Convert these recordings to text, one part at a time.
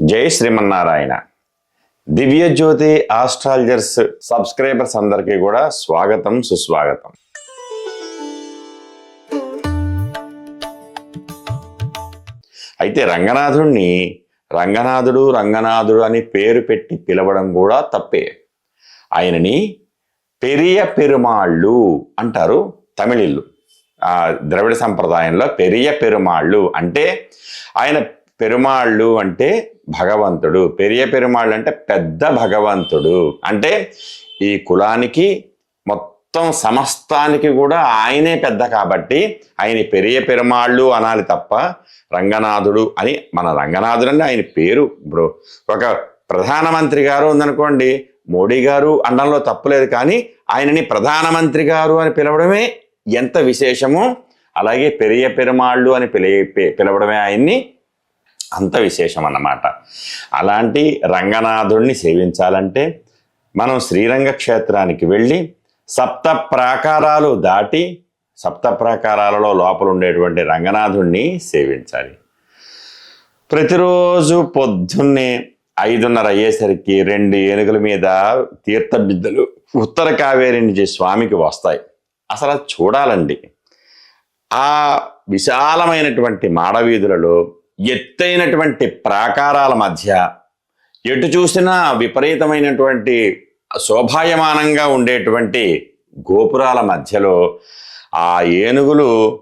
జై Srimannarayana. Divya Jyothi astrologers subscribers అందరికీ కూడా స్వాగతం సుస్వాగతం. అయితే రంగనాథుణ్ణి రంగనాథుడు రంగనాథుడు అని పేరు పెట్టి పిలవడం కూడా తప్పే. ఆయనని పెరియ పెరుమాళ్ళు అంటారు తమిళిళ్ళు. ద్రవిడ సంప్రదాయంలో పెరియ పెరుమాళ్ళు అంటే ఆయన పెరుమాళ్ళు అంటే భగవంతుడు. పెరియ పెరుమాళ్ళు అంటే పెద్ద భగవంతుడు. అంటే ఈ కులానికి మొత్తం సమస్తానికి కూడా ఆయనే పెద్ద కాబట్టి ఆయన పెరియ పెరుమాళ్ళు అనాలి తప్ప రంగనాథుడు అని మన రంగనాథుడు అంటే ఆయన పేరు. బ్రో ఒక ప్రధానమంత్రి గారు ఉందనుకోండి మోడీ గారు అనడంలో తప్పులేదు కానీ ఆయనని ప్రధానమంత్రి గారు అని పిలవడమే ఎంత విశేషమో అలాగే పెరియ పెరుమాళ్ళు అని పిలి పిలవడమే ఆయన్ని అంత విశేషం అన్నమాట అలాంటి రంగనాథుడిని సేవించాలంటే మనం శ్రీరంగ క్షేత్రానికి వెళ్ళి సప్త ప్రాకారాలు దాటి సప్త ప్రాకారాలలో లోపల ఉండేటువంటి రంగనాథుణ్ణి సేవించాలి. ప్రతిరోజు పొద్దున్నే ఐదున్నర అయ్యేసరికి రెండు ఏనుగుల మీద తీర్థబిద్దలు ఉత్తర కావేరి నుంచి స్వామికి వస్తాయి. అసలు చూడాలండి. ఆ విశాలమైనటువంటి మాడవీధులలో ఎత్తైనటువంటి ప్రాకారాల మధ్య ఎటు చూసినా విపరీతమైనటువంటి శోభాయమానంగా ఉండేటువంటి గోపురాల మధ్యలో ఆ ఏనుగులు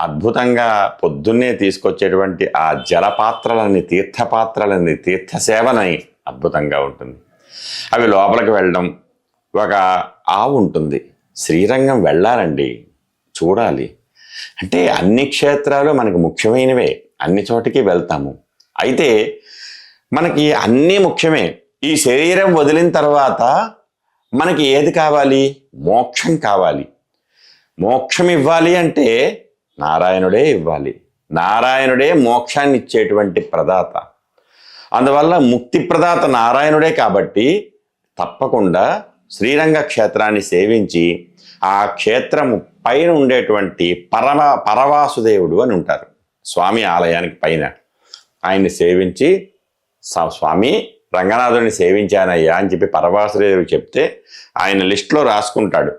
అద్భుతంగా పొద్దున్నే తీసుకొచ్చేటువంటి ఆ జలపాత్రలని తీర్థపాత్రలని తీర్థసేవనై అద్భుతంగా ఉంటుంది. అవి లోపలికి వెళ్ళడం ఒక ఆవు ఉంటుంది. శ్రీరంగం వెళ్ళాలండి. చూడాలి. అంటే అన్ని క్షేత్రాలు మనకు ముఖ్యమైనవే. అన్ని చోటికి వెళ్తాము. అయితే మనకి అన్నీ ముఖ్యమే. ఈ శరీరం వదిలిన తర్వాత మనకి ఏది కావాలి? మోక్షం కావాలి. మోక్షం ఇవ్వాలి అంటే నారాయణుడే ఇవ్వాలి. నారాయణుడే మోక్షాన్ని ఇచ్చేటువంటి ప్రదాత. అందువల్ల ముక్తి ప్రదాత నారాయణుడే కాబట్టి తప్పకుండా శ్రీరంగ క్షేత్రాన్ని సేవించి ఆ క్షేత్రము పైన ఉండేటువంటి పరమ పరవాసుదేవుడు అని ఉంటారు. స్వామి ఆలయానికి పైన ఆయన్ని సేవించి స్వామి రంగనాథుడిని సేవించానయ్యా అని చెప్పి పరమాశ్రయుడు చెప్తే ఆయన లిస్టులో రాసుకుంటాడు.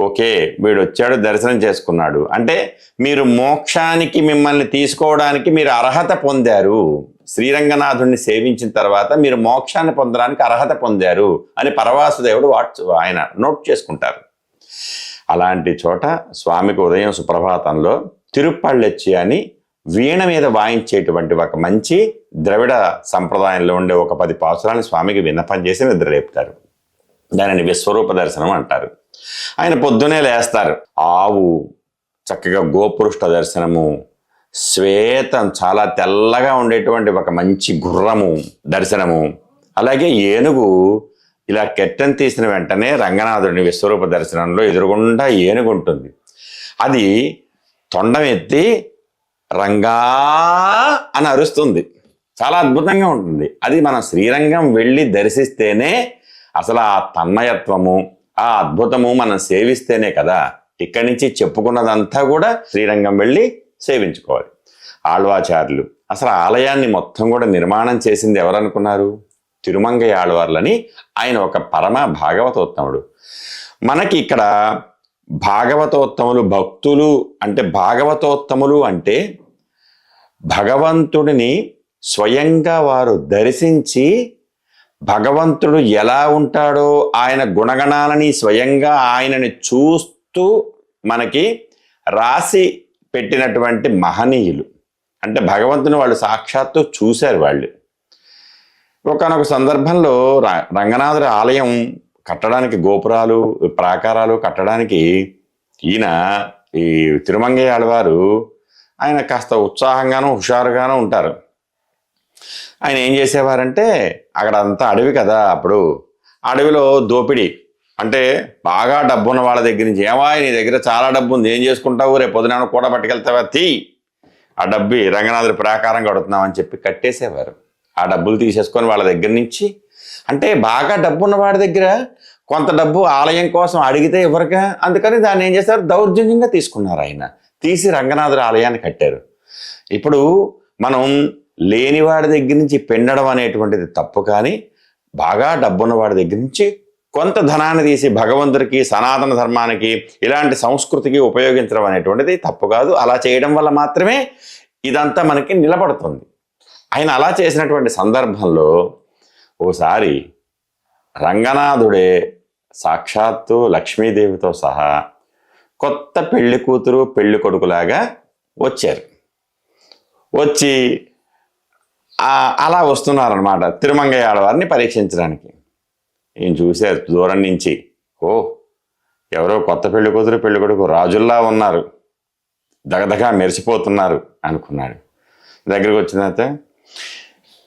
ఓకే వీడు వచ్చాడు దర్శనం చేసుకున్నాడు. అంటే మీరు మోక్షానికి మిమ్మల్ని తీసుకోవడానికి మీరు అర్హత పొందారు. శ్రీరంగనాథుడిని సేవించిన తర్వాత మీరు మోక్షాన్ని పొందడానికి అర్హత పొందారు అని పరవాసుదేవుడు వాట్స్ ఆయన నోట్ చేసుకుంటారు. అలాంటి చోట స్వామికి ఉదయం సుప్రభాతంలో తిరుప్పళ్ళెచ్చి అని వీణ మీద వాయించేటువంటి ఒక మంచి ద్రవిడ సంప్రదాయంలో ఉండే ఒక పది పాసురాన్ని స్వామికి విన్నపం చేసి నిద్రలేపుతారు దానిని విశ్వరూప దర్శనం అంటారు. ఆయన పొద్దునే లేస్తారు. ఆవు చక్కగా గోపురుష్ట దర్శనము శ్వేతం చాలా తెల్లగా ఉండేటువంటి ఒక మంచి గుర్రము దర్శనము అలాగే ఏనుగు ఇలా కెట్టెన్ తీసిన వెంటనే రంగనాథుడిని విశ్వరూప దర్శనంలో ఎదురుగుండా ఏనుగు ఉంటుంది. అది తొండం ఎత్తి రంగా అని అరుస్తుంది. చాలా అద్భుతంగా ఉంటుంది. అది మనం శ్రీరంగం వెళ్ళి దర్శిస్తేనే అసలు ఆ తన్మయత్వము ఆ అద్భుతము మనం సేవిస్తేనే కదా. ఇక్కడి నుంచి చెప్పుకున్నదంతా కూడా శ్రీరంగం వెళ్ళి సేవించుకోవాలి. ఆళ్వాచార్యులు అసలు ఆలయాన్ని మొత్తం కూడా నిర్మాణం చేసింది ఎవరనుకున్నారు? తిరుమంగయ్య ఆళ్వార్లని ఆయన ఒక పరమ భాగవతోత్తముడు. మనకి ఇక్కడ భాగవతోత్తములు భక్తులు అంటే భాగవతోత్తములు అంటే భగవంతుడిని స్వయంగా వారు దర్శించి భగవంతుడు ఎలా ఉంటాడో ఆయన గుణగణాలని స్వయంగా ఆయనని చూస్తూ మనకి రాసి పెట్టినటువంటి మహనీయులు. అంటే భగవంతుని వాళ్ళు సాక్షాత్తు చూశారు వాళ్ళు. ఒకనొక సందర్భంలో ర- రంగనాథుడి ఆలయం కట్టడానికి గోపురాలు ప్రాకారాలు కట్టడానికి ఈయన ఈ తిరుమంగయ్య ఆడవారు ఆయన కాస్త ఉత్సాహంగానూ హుషారుగాను ఉంటారు. ఆయన ఏం చేసేవారంటే అక్కడ అంతా అడవి కదా అప్పుడు అడవిలో దోపిడీ. అంటే బాగా డబ్బు ఉన్న వాళ్ళ దగ్గర నుంచి ఏమా నీ దగ్గర చాలా డబ్బు ఉంది ఏం చేసుకుంటావు? రేపు పొద్దున కూడా పట్టుకెళ్తావా? తీ. ఆ డబ్బి రంగనాథుడి ప్రాకారం కడుతున్నామని చెప్పి కట్టేసేవారు. ఆ డబ్బులు తీసేసుకొని వాళ్ళ దగ్గర నుంచి. అంటే బాగా డబ్బు ఉన్న వాడి దగ్గర కొంత డబ్బు ఆలయం కోసం అడిగితే ఇవ్వరుగా. అందుకని దాన్ని ఏం చేశారు? దౌర్జన్యంగా తీసుకున్నారు ఆయన. తీసి రంగనాథుడు ఆలయాన్ని కట్టారు. ఇప్పుడు మనం లేనివాడి దగ్గర నుంచి పెండడం అనేటువంటిది తప్పు కానీ బాగా డబ్బున్న వాడి దగ్గర నుంచి కొంత ధనాన్ని తీసి భగవంతుడికి సనాతన ధర్మానికి ఇలాంటి సంస్కృతికి ఉపయోగించడం అనేటువంటిది తప్పు కాదు. అలా చేయడం వల్ల మాత్రమే ఇదంతా మనకి నిలబడుతుంది. ఆయన అలా చేసినటువంటి సందర్భంలో ఓసారి రంగనాథుడే సాక్షాత్తు లక్ష్మీదేవితో సహా కొత్త పెళ్ళి కూతురు పెళ్ళి కొడుకులాగా వచ్చారు. వచ్చి అలా వస్తున్నారనమాట తిరుమంగయ్య ఆడవారిని పరీక్షించడానికి. ఈయన చూశారు దూరం నుంచి. ఓ ఎవరో కొత్త పెళ్ళి కూతురు పెళ్ళి కొడుకు రాజుల్లా ఉన్నారు. దగదగా మెరిసిపోతున్నారు అనుకున్నాడు. దగ్గరికి వచ్చిన తర్వాత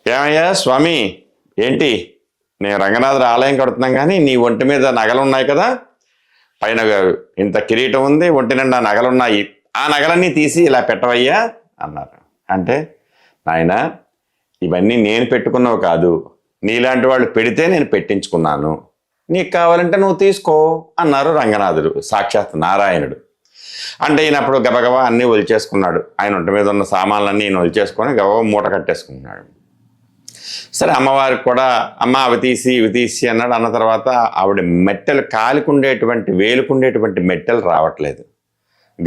ఏమయ్యా స్వామి ఏంటి? నేను రంగనాథుడు ఆలయం కడుతున్నాం కానీ నీ ఒంటి మీద నగలు ఉన్నాయి కదా? పైన ఇంత కిరీటం ఉంది ఒంటి నిండా నగలున్నాయి. ఆ నగలన్నీ తీసి ఇలా పెట్టవయ్యా అన్నారు. అంటే నాయన ఇవన్నీ నేను పెట్టుకున్నవి కాదు. నీలాంటి వాళ్ళు పెడితే నేను పెట్టించుకున్నాను. నీకు కావాలంటే నువ్వు తీసుకో అన్నారు రంగనాథుడు సాక్షాత్ నారాయణుడు. అంటే ఈయనప్పుడు గబగబా అన్నీ ఒలిచేసుకున్నాడు. ఆయన ఒంటి మీద ఉన్న సామాన్లన్నీ ఈయన ఒలిచేసుకొని గబగబా మూట కట్టేసుకున్నాడు సరే అమ్మవారికి కూడా అమ్మ అవి తీసి ఇవి తీసి అన్నాడు. అన్న తర్వాత ఆవిడ మెట్టెలు కాలికుండేటువంటి వేలుకుండేటువంటి మెట్టెలు రావట్లేదు.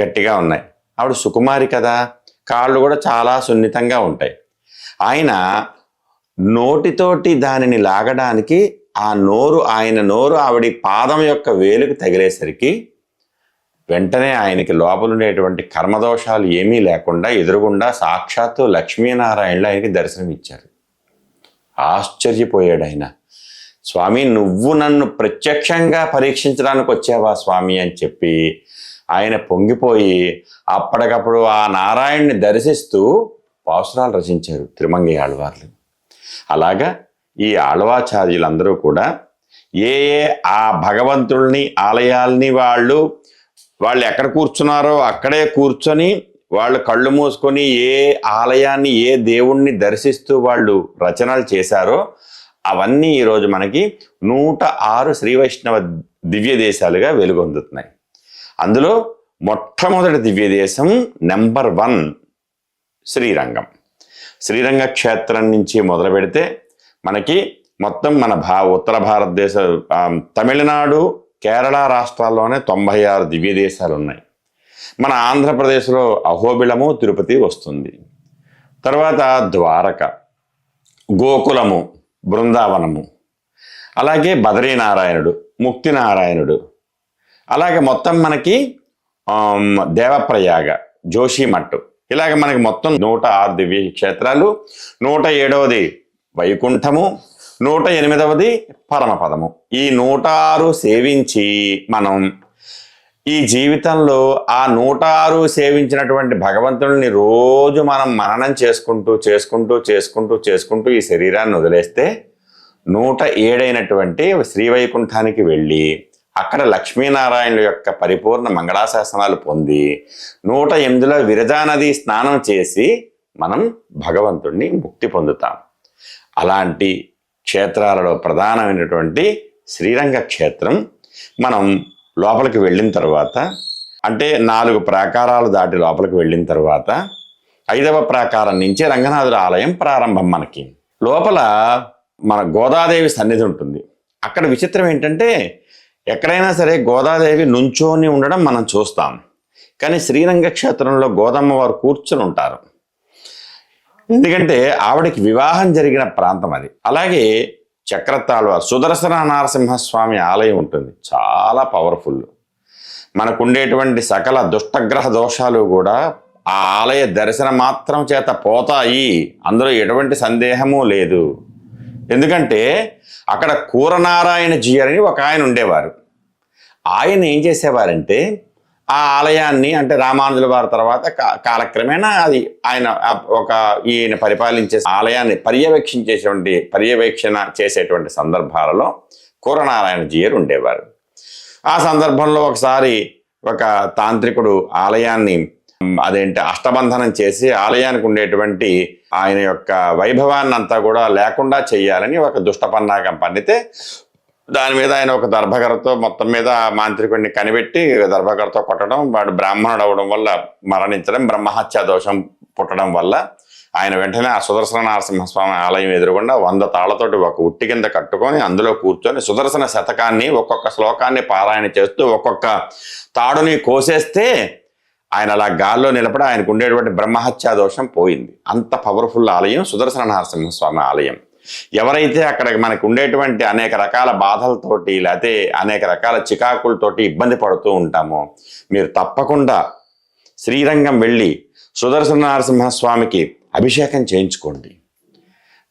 గట్టిగా ఉన్నాయి. ఆవిడ సుకుమారి కదా. కాళ్ళు కూడా చాలా సున్నితంగా ఉంటాయి. ఆయన నోటితోటి దానిని లాగడానికి ఆ నోరు ఆయన నోరు ఆవిడ పాదం యొక్క వేలుకు తగిలేసరికి వెంటనే ఆయనకి లోపల ఉండేటువంటి కర్మదోషాలు ఏమీ లేకుండా ఎదురుగుండా సాక్షాత్తు లక్ష్మీనారాయణలు ఆయనకి దర్శనం ఇచ్చారు ఆశ్చర్యపోయాడు ఆయన స్వామి నువ్వు నన్ను ప్రత్యక్షంగా పరీక్షించడానికి వచ్చావా స్వామి? అని చెప్పి ఆయన పొంగిపోయి అప్పటికప్పుడు ఆ నారాయణ్ణి దర్శిస్తూ పాసురాలు రచించారు తిరుమంగయ్య ఆళ్వార్లు. అలాగా ఈ ఆళ్వాచార్యులందరూ కూడా ఏ ఏ ఆ భగవంతుల్ని ఆలయాల్ని వాళ్ళు వాళ్ళు ఎక్కడ కూర్చున్నారో అక్కడే కూర్చొని వాళ్ళు కళ్ళు మూసుకొని ఏ ఆలయాన్ని ఏ దేవుణ్ణి దర్శిస్తూ వాళ్ళు రచనలు చేశారో అవన్నీ ఈరోజు మనకి నూట ఆరు శ్రీ వైష్ణవ దివ్య దేశాలుగా వెలుగొందుతున్నాయి. అందులో మొట్టమొదటి దివ్య దేశం నెంబర్ వన్ శ్రీరంగం. శ్రీరంగ క్షేత్రం నుంచి మొదలు పెడితే మనకి మొత్తం మన భా ఉత్తర భారతదేశ తమిళనాడు కేరళ రాష్ట్రాల్లోనే తొంభై ఆరు దివ్య దేశాలు ఉన్నాయి మన ఆంధ్రప్రదేశ్లో అహోబిళము తిరుపతి వస్తుంది. తర్వాత ద్వారక గోకులము బృందావనము. అలాగే బద్రీనారాయణుడు ముక్తినారాయణుడు. అలాగే మొత్తం మనకి దేవప్రయాగ జోషిమట్టు. ఇలాగ మనకి మొత్తం నూట ఆరు దివ్య క్షేత్రాలు నూట ఏడవది వైకుంఠము నూట ఎనిమిదవది పరమపదము. ఈ నూట ఆరు సేవించి మనం ఈ జీవితంలో ఆ నూట ఆరు సేవించినటువంటి భగవంతుడిని రోజు మనం మననం చేసుకుంటూ చేసుకుంటూ చేసుకుంటూ చేసుకుంటూ ఈ శరీరాన్ని వదిలేస్తే నూట ఏడైనటువంటి శ్రీవైకుంఠానికి వెళ్ళి అక్కడ లక్ష్మీనారాయణుల యొక్క పరిపూర్ణ మంగళాశాసనాలు పొంది నూట ఎనిమిదిలో విరజానది స్నానం చేసి మనం భగవంతుణ్ణి ముక్తి పొందుతాం. అలాంటి క్షేత్రాలలో ప్రధానమైనటువంటి శ్రీరంగ క్షేత్రం మనం లోపలికి వెళ్ళిన తర్వాత అంటే నాలుగు ప్రాకారాలు దాటి లోపలికి వెళ్ళిన తర్వాత ఐదవ ప్రాకారం నుంచి రంగనాథుల ఆలయం ప్రారంభం మనకి. లోపల మన గోదాదేవి సన్నిధి ఉంటుంది. అక్కడ విచిత్రం ఏంటంటే ఎక్కడైనా సరే గోదాదేవి నుంచోని ఉండడం మనం చూస్తాం. కానీ శ్రీరంగ క్షేత్రంలో గోదమ్మ వారు కూర్చుని ఉంటారు. ఎందుకంటే ఆవిడకి వివాహం జరిగిన ప్రాంతం అది. అలాగే చక్రతాళ్వారు సుదర్శన నరసింహస్వామి ఆలయం ఉంటుంది. చాలా చాలా పవర్ఫుల్ మనకుండేటువంటి సకల దుష్టగ్రహ దోషాలు కూడా ఆ ఆలయ దర్శనం మాత్రం చేత పోతాయి. అందులో ఎటువంటి సందేహము లేదు. ఎందుకంటే అక్కడ కూరనారాయణ జీయర్ అని ఒక ఆయన ఉండేవారు. ఆయన ఏం చేసేవారంటే ఆ ఆలయాన్ని అంటే రామానుజుల వారి తర్వాత కాలక్రమేణా అది ఆయన ఒక ఈయన పరిపాలించే ఆలయాన్ని పర్యవేక్షించేటువంటి పర్యవేక్షణ చేసేటువంటి సందర్భాలలో కూరనారాయణ జీయర్ ఉండేవారు. ఆ సందర్భంలో ఒకసారి ఒక తాంత్రికుడు ఆలయాన్ని అదేంటి అష్టబంధనం చేసి ఆలయానికి ఉండేటువంటి ఆయన యొక్క వైభవాన్ని అంతా కూడా లేకుండా చేయాలని ఒక దుష్టపన్నాగం పండితే దాని మీద ఆయన ఒక దర్భకరతో మొత్తం మీద మాంత్రికుడిని కనిపెట్టి దర్భకరతో కొట్టడం వాడు బ్రాహ్మణుడు అవడం వల్ల మరణించడం బ్రహ్మహత్యా దోషం పుట్టడం వల్ల ఆయన వెంటనే ఆ సుదర్శన నరసింహస్వామి ఆలయం ఎదురుగుండా వంద తాళ్ళతోటి ఒక ఉట్టి కింద కట్టుకొని అందులో కూర్చొని సుదర్శన శతకాన్ని ఒక్కొక్క శ్లోకాన్ని పారాయణ చేస్తూ ఒక్కొక్క తాడుని కోసేస్తే ఆయన అలా గాల్లో నిలబడి ఆయనకు ఉండేటువంటి బ్రహ్మహత్యా దోషం పోయింది. అంత పవర్ఫుల్ ఆలయం సుదర్శన నరసింహస్వామి ఆలయం. ఎవరైతే అక్కడ మనకు ఉండేటువంటి అనేక రకాల బాధలతోటి లేకపోతే అనేక రకాల చికాకులతోటి ఇబ్బంది పడుతూ ఉంటామో మీరు తప్పకుండా శ్రీరంగం వెళ్ళి సుదర్శన నరసింహస్వామికి అభిషేకం చేయించుకోండి.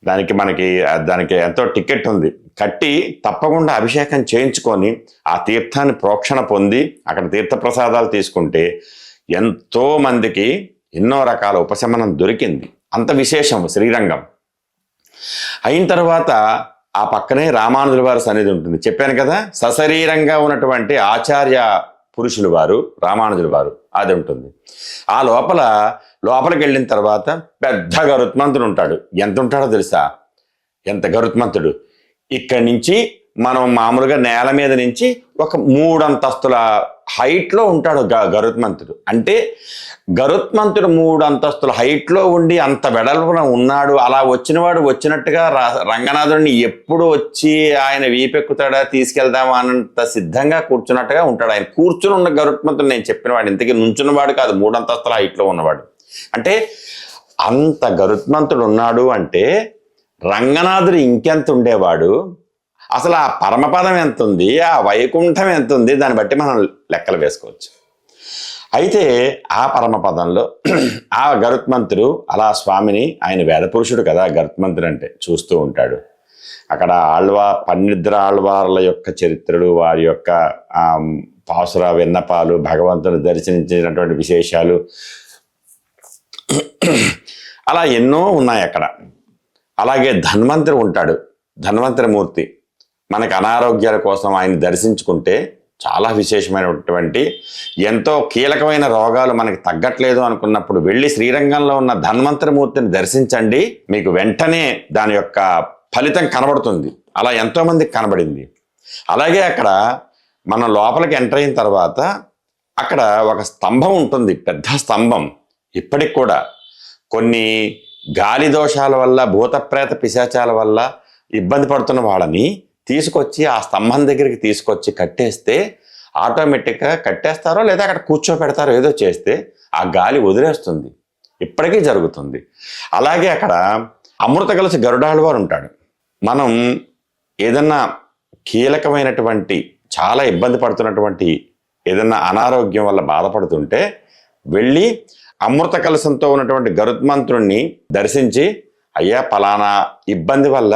దానికి మనకి దానికి ఎంతో టికెట్ ఉంది. కట్టి తప్పకుండా అభిషేకం చేయించుకొని ఆ తీర్థాన్ని ప్రోక్షణ పొంది అక్కడ తీర్థ ప్రసాదాలు తీసుకుంటే ఎంతో మందికి ఎన్నో రకాల ఉపశమనం దొరికింది. అంత విశేషం శ్రీరంగం. అయిన తర్వాత ఆ పక్కనే రామానుజుల వారి సన్నిధి ఉంటుంది. చెప్పాను కదా సశరీరంగా ఉన్నటువంటి ఆచార్య పురుషులు వారు రామానుజులు వారు అది ఉంటుంది. ఆ లోపల లోపలికి వెళ్ళిన తర్వాత పెద్ద గరుత్మంతుడు ఉంటాడు. ఎంత ఉంటాడో తెలుసా? ఎంత గరుత్మంతుడు? ఇక్కడి నుంచి మనం మామూలుగా నేల మీద నుంచి ఒక మూడంతస్తుల హైట్లో ఉంటాడు గ గరుత్మంతుడు. అంటే గరుత్మంతుడు మూడు అంతస్తుల హైట్లో ఉండి అంత వెడల్పున ఉన్నాడు. అలా వచ్చినవాడు వచ్చినట్టుగా రా- రంగనాథుడిని ఎప్పుడు వచ్చి ఆయన వీపెక్కుతాడా తీసుకెళ్దామా అన్నంత సిద్ధంగా కూర్చున్నట్టుగా ఉంటాడు. ఆయన కూర్చుని ఉన్న గరుత్మంతుడు నేను చెప్పినవాడు ఇంతకీ నుంచున్నవాడు కాదు మూడు అంతస్తుల హైట్లో ఉన్నవాడు. అంటే అంత గరుత్మంతుడు ఉన్నాడు అంటే రంగనాథుడు ఇంకెంత ఉండేవాడు? అసలు ఆ పరమపదం ఎంత ఉంది ఆ వైకుంఠం ఎంత ఉంది దాన్ని బట్టి మనం లెక్కలు వేసుకోవచ్చు. అయితే ఆ పరమపదంలో ఆ గరుత్మంతుడు అలా స్వామిని ఆయన వేదపురుషుడు కదా గరుత్మంతుడు అంటే చూస్తూ ఉంటాడు. అక్కడ ఆళ్వా పన్నిద్ర ఆళ్వార్ల యొక్క చరిత్రలు వారి యొక్క పాసుర విన్నపాలు భగవంతుని దర్శించినటువంటి విశేషాలు అలా ఎన్నో ఉన్నాయి అక్కడ. అలాగే ధన్వంతరి ఉంటాడు. ధన్వంతరి మూర్తి. మనకు అనారోగ్యాల కోసం ఆయన దర్శించుకుంటే చాలా విశేషమైనటువంటి ఎంతో కీలకమైన రోగాలు మనకి తగ్గట్లేదు అనుకున్నప్పుడు వెళ్ళి శ్రీరంగంలో ఉన్న ధన్వంతరి మూర్తిని దర్శించండి. మీకు వెంటనే దాని యొక్క ఫలితం కనబడుతుంది. అలా ఎంతోమందికి కనబడింది. అలాగే అక్కడ మనం లోపలికి ఎంటర్ అయిన తర్వాత అక్కడ ఒక స్తంభం ఉంటుంది పెద్ద స్తంభం. ఇప్పటికి కూడా కొన్ని గాలి దోషాల వల్ల భూతప్రేత పిశాచాల వల్ల ఇబ్బంది పడుతున్న వాళ్ళని తీసుకొచ్చి ఆ స్తంభం దగ్గరికి తీసుకొచ్చి కట్టేస్తే ఆటోమేటిక్గా కట్టేస్తారో లేదా అక్కడ కూర్చోపెడతారో ఏదో చేస్తే ఆ గాలి వదిలేస్తుంది. ఇప్పటికీ జరుగుతుంది. అలాగే అక్కడ అమృత కలిసి గరుడాళ్ళ వారు ఉంటాడు. మనం ఏదన్నా కీలకమైనటువంటి చాలా ఇబ్బంది పడుతున్నటువంటి ఏదన్నా అనారోగ్యం వల్ల బాధపడుతుంటే వెళ్ళి అమృత కలశంతో ఉన్నటువంటి గరుత్మంతుడిని దర్శించి అయ్యా పలానా ఇబ్బంది వల్ల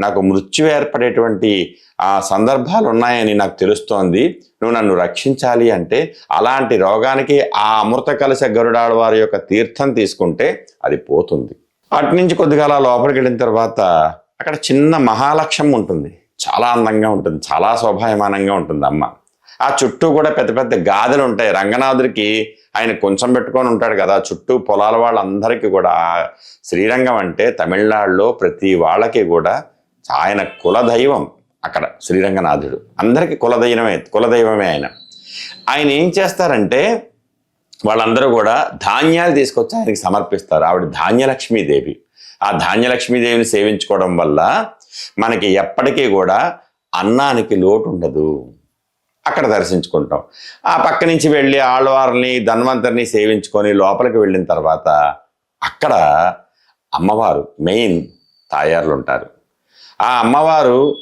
నాకు మృత్యు ఏర్పడేటువంటి ఆ సందర్భాలు ఉన్నాయని నాకు తెలుస్తోంది. నువ్వు నన్ను రక్షించాలి అంటే అలాంటి రోగానికి ఆ అమృత కలశ గరుడాడు వారి యొక్క తీర్థం తీసుకుంటే అది పోతుంది. అటు నుంచి కొద్దిగా అలా లోపలికి వెళ్ళిన తర్వాత అక్కడ చిన్న మహాలక్ష్యం ఉంటుంది. చాలా అందంగా ఉంటుంది. చాలా శోభాయమానంగా ఉంటుంది అమ్మ. ఆ చుట్టూ కూడా పెద్ద పెద్ద గాదెలు ఉంటాయి. రంగనాథుడికి ఆయన కొంచెం పెట్టుకొని ఉంటాడు కదా. చుట్టూ పొలాల వాళ్ళందరికీ కూడా శ్రీరంగం అంటే తమిళనాడులో ప్రతి వాళ్ళకి కూడా ఆయన కులదైవం అక్కడ శ్రీరంగనాథుడు. అందరికీ కులదైవమే కులదైవమే ఆయన. ఆయన ఏం చేస్తారంటే వాళ్ళందరూ కూడా ధాన్యాలు తీసుకొచ్చి ఆయనకి సమర్పిస్తారు. ఆవిడ ధాన్యలక్ష్మీదేవి. ఆ ధాన్యలక్ష్మీదేవిని సేవించుకోవడం వల్ల మనకి ఎప్పటికీ కూడా అన్నానికి లోటు ఉండదు అక్కడ దర్శించుకుంటాం. ఆ పక్క నుంచి వెళ్ళి ఆళ్వారిని ధన్వంతరిని సేవించుకొని లోపలికి వెళ్ళిన తర్వాత అక్కడ అమ్మవారు మెయిన్ తాయారులు ఉంటారు ఆ అమ్మవారు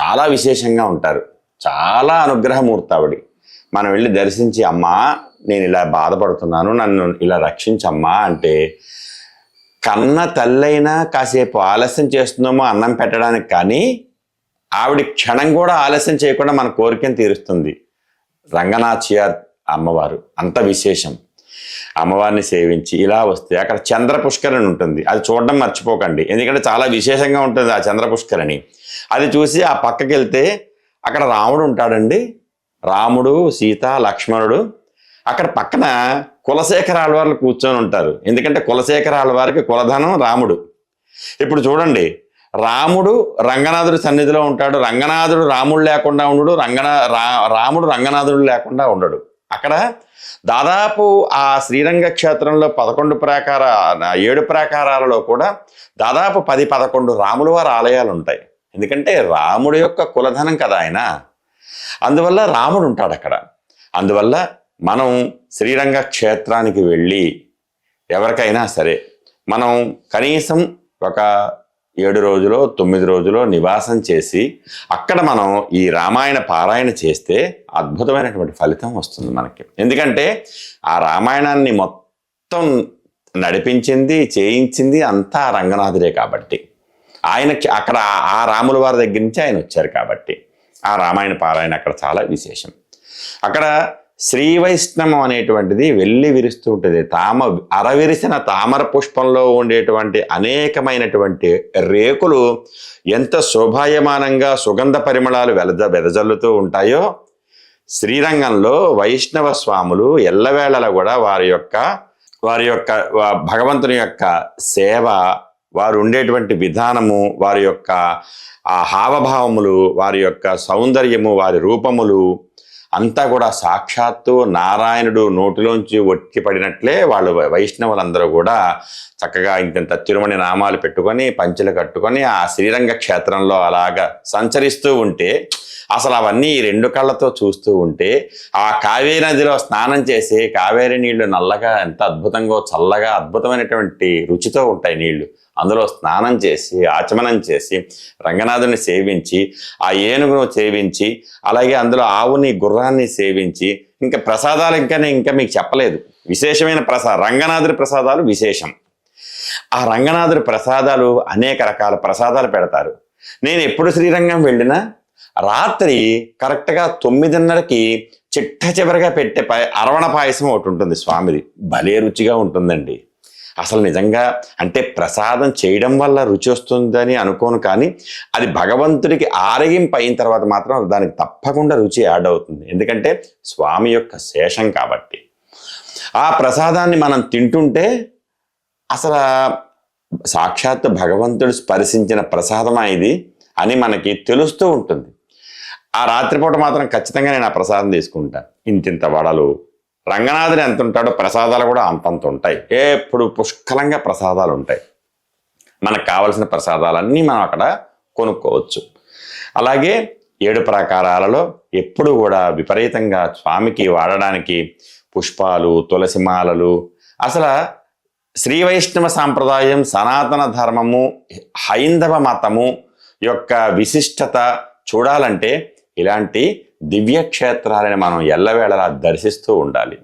చాలా విశేషంగా ఉంటారు. చాలా అనుగ్రహమూర్తి ఆవిడ. మనం వెళ్ళి దర్శించి అమ్మా నేను ఇలా బాధపడుతున్నాను నన్ను ఇలా రక్షించమ్మా అంటే కన్న తల్లైనా కాసేపు ఆలస్యం చేస్తుందేమో అన్నం పెట్టడానికి కానీ ఆవిడ క్షణం కూడా ఆలస్యం చేయకుండా మన కోరికను తీరుస్తుంది. రంగనాథ్యార్ అమ్మవారు. అంత విశేషం. అమ్మవారిని సేవించి ఇలా వస్తే అక్కడ చంద్ర పుష్కరిణి ఉంటుంది. అది చూడడం మర్చిపోకండి. ఎందుకంటే చాలా విశేషంగా ఉంటుంది ఆ చంద్ర పుష్కరిణి అది చూసి ఆ పక్కకి వెళ్తే అక్కడ రాముడు ఉంటాడండి. రాముడు సీత లక్ష్మణుడు. అక్కడ పక్కన కులశేఖర ఆళ్వార్లు కూర్చొని ఉంటారు. ఎందుకంటే కులశేఖర ఆళ్వారికి కులధనం రాముడు. ఇప్పుడు చూడండి. రాముడు రంగనాథుడి సన్నిధిలో ఉంటాడు. రంగనాథుడు రాముడు లేకుండా ఉండడు రంగనా రాముడు రంగనాథుడు లేకుండా ఉండడు. అక్కడ దాదాపు ఆ శ్రీరంగ క్షేత్రంలో పదకొండు ప్రాకార ఏడు ప్రాకారాలలో కూడా దాదాపు పది పదకొండు రాముల వారి ఆలయాలు ఉంటాయి. ఎందుకంటే రాముడు యొక్క కులధనం కదా ఆయన. అందువల్ల రాముడు ఉంటాడు అక్కడ. అందువల్ల మనం శ్రీరంగ క్షేత్రానికి వెళ్ళి ఎవరికైనా సరే మనం కనీసం ఒక ఏడు రోజులో తొమ్మిది రోజులో నివాసం చేసి అక్కడ మనం ఈ రామాయణ పారాయణ చేస్తే అద్భుతమైనటువంటి ఫలితం వస్తుంది మనకి. ఎందుకంటే ఆ రామాయణాన్ని మొత్తం నడిపించింది చేయించింది అంతా రంగనాథుడే కాబట్టి. ఆయన అక్కడ ఆ రాముల వారి దగ్గర నుంచి ఆయన వచ్చారు కాబట్టి. ఆ రామాయణ పారాయణ అక్కడ చాలా విశేషం. అక్కడ శ్రీ వైష్ణవం అనేటువంటిది వెళ్ళి విరుస్తూ ఉంటుంది. తామ అరవిరిసిన తామర పుష్పంలో ఉండేటువంటి అనేకమైనటువంటి రేకులు ఎంత శోభాయమానంగా సుగంధ పరిమళాలు వెలజ వెదజల్లుతూ ఉంటాయో శ్రీరంగంలో వైష్ణవ స్వాములు ఎల్లవేళలా కూడా వారి యొక్క వారి యొక్క భగవంతుని యొక్క సేవ వారు ఉండేటువంటి విధానము వారి యొక్క ఆ హావభావములు వారి యొక్క సౌందర్యము వారి రూపములు అంతా కూడా సాక్షాత్తు నారాయణుడు నోటిలోంచి ఒట్టి పడినట్లే వాళ్ళు వైష్ణవులందరూ కూడా చక్కగా ఇంత తిరుమణి నామాలు పెట్టుకొని పంచెలు కట్టుకొని ఆ శ్రీరంగ క్షేత్రంలో అలాగా సంచరిస్తూ ఉంటే అసలు అవన్నీ రెండు కళ్ళతో చూస్తూ ఉంటే ఆ కావేరీ నదిలో స్నానం చేసి కావేరీ నీళ్ళు నల్లగా ఎంత అద్భుతంగా చల్లగా అద్భుతమైనటువంటి రుచితో ఉంటాయి నీళ్ళు. అందులో స్నానం చేసి ఆచమనం చేసి రంగనాథుని సేవించి ఆ ఏనుగును సేవించి అలాగే అందులో ఆవుని గుర్రాన్ని సేవించి ఇంకా ప్రసాదాలు ఇంకా నేను ఇంకా మీకు చెప్పలేదు. విశేషమైన ప్రసాద రంగనాథుడి ప్రసాదాలు విశేషం. ఆ రంగనాథుడి ప్రసాదాలు అనేక రకాల ప్రసాదాలు పెడతారు. నేను ఎప్పుడు శ్రీరంగం వెళ్ళినా రాత్రి కరెక్ట్గా తొమ్మిదిన్నరకి చిట్ట చివరిగా పెట్టే అరవణ పాయసం ఒకటి ఉంటుంది స్వామిది. భలే రుచిగా ఉంటుందండి. అసలు నిజంగా అంటే ప్రసాదం చేయడం వల్ల రుచి వస్తుందని అనుకోను కానీ అది భగవంతుడికి ఆరగింపు అయిన తర్వాత మాత్రం దానికి తప్పకుండా రుచి యాడ్ అవుతుంది. ఎందుకంటే స్వామి యొక్క శేషం కాబట్టి. ఆ ప్రసాదాన్ని మనం తింటుంటే అసలు సాక్షాత్ భగవంతుడు స్పర్శించిన ప్రసాదమా ఇది అని మనకి తెలుస్తూ ఉంటుంది. ఆ రాత్రిపూట మాత్రం ఖచ్చితంగా నేను ఆ ప్రసాదం తీసుకుంటాను ఇంతింత వడలు రంగనాథుడు ఎంత ఉంటాడో ప్రసాదాలు కూడా అంతంత ఉంటాయి. ఎప్పుడు పుష్కలంగా ప్రసాదాలు ఉంటాయి. మనకు కావలసిన ప్రసాదాలన్నీ మనం అక్కడ కొనుక్కోవచ్చు. అలాగే ఏడు ప్రాకారాలలో ఎప్పుడు కూడా విపరీతంగా స్వామికి వాడడానికి పుష్పాలు తులసిమాలలు అసలు శ్రీ వైష్ణవ సాంప్రదాయం సనాతన ధర్మము హైందవ మతము యొక్క విశిష్టత చూడాలంటే ఇలాంటి దివ్య క్షేత్రాలని మనం ఎల్లవేళలా దర్శిస్తూ ఉండాలి.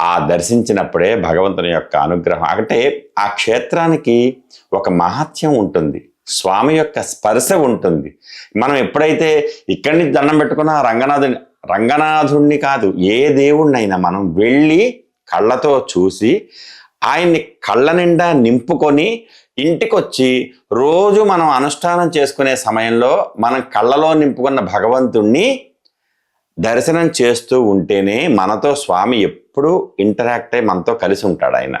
ఆ దర్శించినప్పుడే భగవంతుని యొక్క అనుగ్రహం అంటే ఆ క్షేత్రానికి ఒక మహత్యం ఉంటుంది స్వామి యొక్క స్పర్శ ఉంటుంది. మనం ఎప్పుడైతే ఇక్కడి నుంచి దండం పెట్టుకున్న రంగనాథుని రంగనాథుణ్ణి కాదు ఏ దేవుణ్ణైనా మనం వెళ్ళి కళ్ళతో చూసి ఆయన్ని కళ్ళ నిండా నింపుకొని ఇంటికొచ్చి రోజు మనం అనుష్ఠానం చేసుకునే సమయంలో మనం కళ్ళలో నింపుకున్న భగవంతుణ్ణి దర్శనం చేస్తూ ఉంటేనే మనతో స్వామి ఎప్పుడూ ఇంటరాక్ట్ అయి మనతో కలిసి ఉంటాడు ఆయన.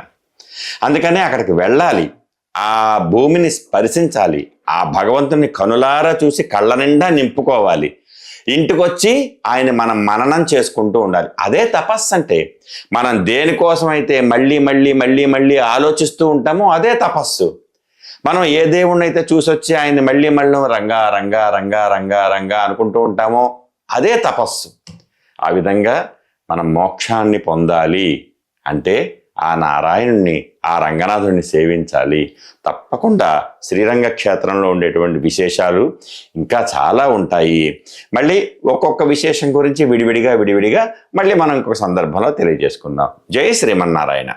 అందుకనే అక్కడికి వెళ్ళాలి. ఆ భూమిని స్పర్శించాలి. ఆ భగవంతుని కనులారా చూసి కళ్ళ నిండా నింపుకోవాలి. ఇంటికొచ్చి ఆయన మనం మననం చేసుకుంటూ ఉండాలి. అదే తపస్సు అంటే మనం దేనికోసం అయితే మళ్ళీ మళ్ళీ మళ్ళీ మళ్ళీ ఆలోచిస్తూ ఉంటామో అదే తపస్సు. మనం ఏ దేవుణ్ణి అయితే చూసొచ్చి ఆయన్ని మళ్ళీ మళ్ళీ రంగా రంగా రంగా రంగా రంగా అనుకుంటూ ఉంటామో అదే తపస్సు. ఆ విధంగా మనం మోక్షాన్ని పొందాలి అంటే ఆ నారాయణుణ్ణి ఆ రంగనాథుడిని సేవించాలి. తప్పకుండా శ్రీరంగ క్షేత్రంలో ఉండేటువంటి విశేషాలు ఇంకా చాలా ఉంటాయి. మళ్ళీ ఒక్కొక్క విశేషం గురించి విడివిడిగా విడివిడిగా మళ్ళీ మనం ఇంకొక సందర్భంలో తెలియజేసుకుందాం. జై శ్రీమన్నారాయణ.